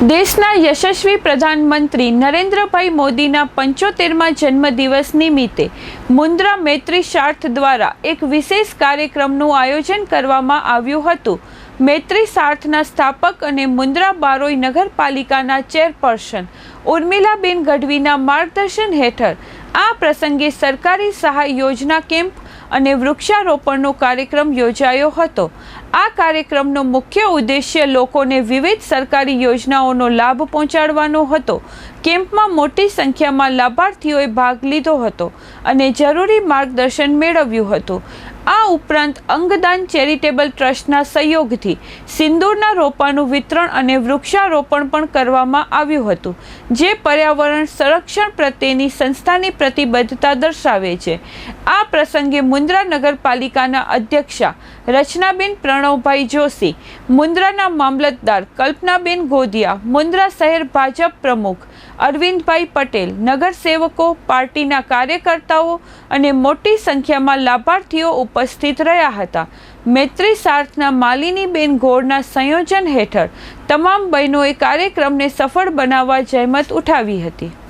દેશના યશસ્વી પ્રધાનમંત્રી નરેન્દ્રભાઈ મોદીના પંચોતેરમાં જન્મદિવસ નિમિત્તે મુન્દ્રા મૈત્રી શાર્થ દ્વારા એક વિશેષ કાર્યક્રમનું આયોજન કરવામાં આવ્યું હતું. મૈત્રી શાર્થના સ્થાપક અને મુન્દ્રા બારોઈ નગરપાલિકાના ચેરપર્સન ઉર્મિલાબેન ગઢવીના માર્ગદર્શન હેઠળ આ પ્રસંગે સરકારી સહાય યોજના કેમ્પ અને વૃક્ષારોપણનો કાર્યક્રમ યોજાયો હતો. આ કાર્યક્રમનો મુખ્ય ઉદ્દેશ્ય લોકોને વિવિધ સરકારી યોજનાઓનો લાભ પહોંચાડવાનો હતો. કેમ્પમાં મોટી સંખ્યામાં લાભાર્થીઓએ ભાગ લીધો હતો અને જરૂરી માર્ગદર્શન મેળવ્યું હતું. આ ઉપરાંત અંગદાન ચેરિટેબલ ટ્રસ્ટના સહયોગથી સિંદૂરના રોપાનું વિતરણ અને વૃક્ષારોપણ પણ કરવામાં આવ્યું હતું, જે પર્યાવરણ સંરક્ષણ પ્રત્યેની સંસ્થાની પ્રતિબદ્ધતા દર્શાવે છે. આ પ્રસંગે મુન્દ્રા નગરપાલિકાના અધ્યક્ષા રચનાબેન પ્રણવભાઈ જોશી, મુન્દ્રાના મામલતદાર કલ્પનાબેન ગોધિયા મુન્દ્રા શહેર ભાજપ પ્રમુખ અરવિંદભાઈ પટેલ, નગરસેવકો, પાર્ટીના કાર્યકર્તાઓ અને મોટી સંખ્યામાં લાભાર્થીઓ ઉપસ્થિત રહ્યા હતા. મૈત્રી સાર્થના માલિનીબેન ગોળના સંયોજન હેઠળ તમામ બહેનોએ કાર્યક્રમને સફળ બનાવવા જહેમત ઉઠાવી હતી.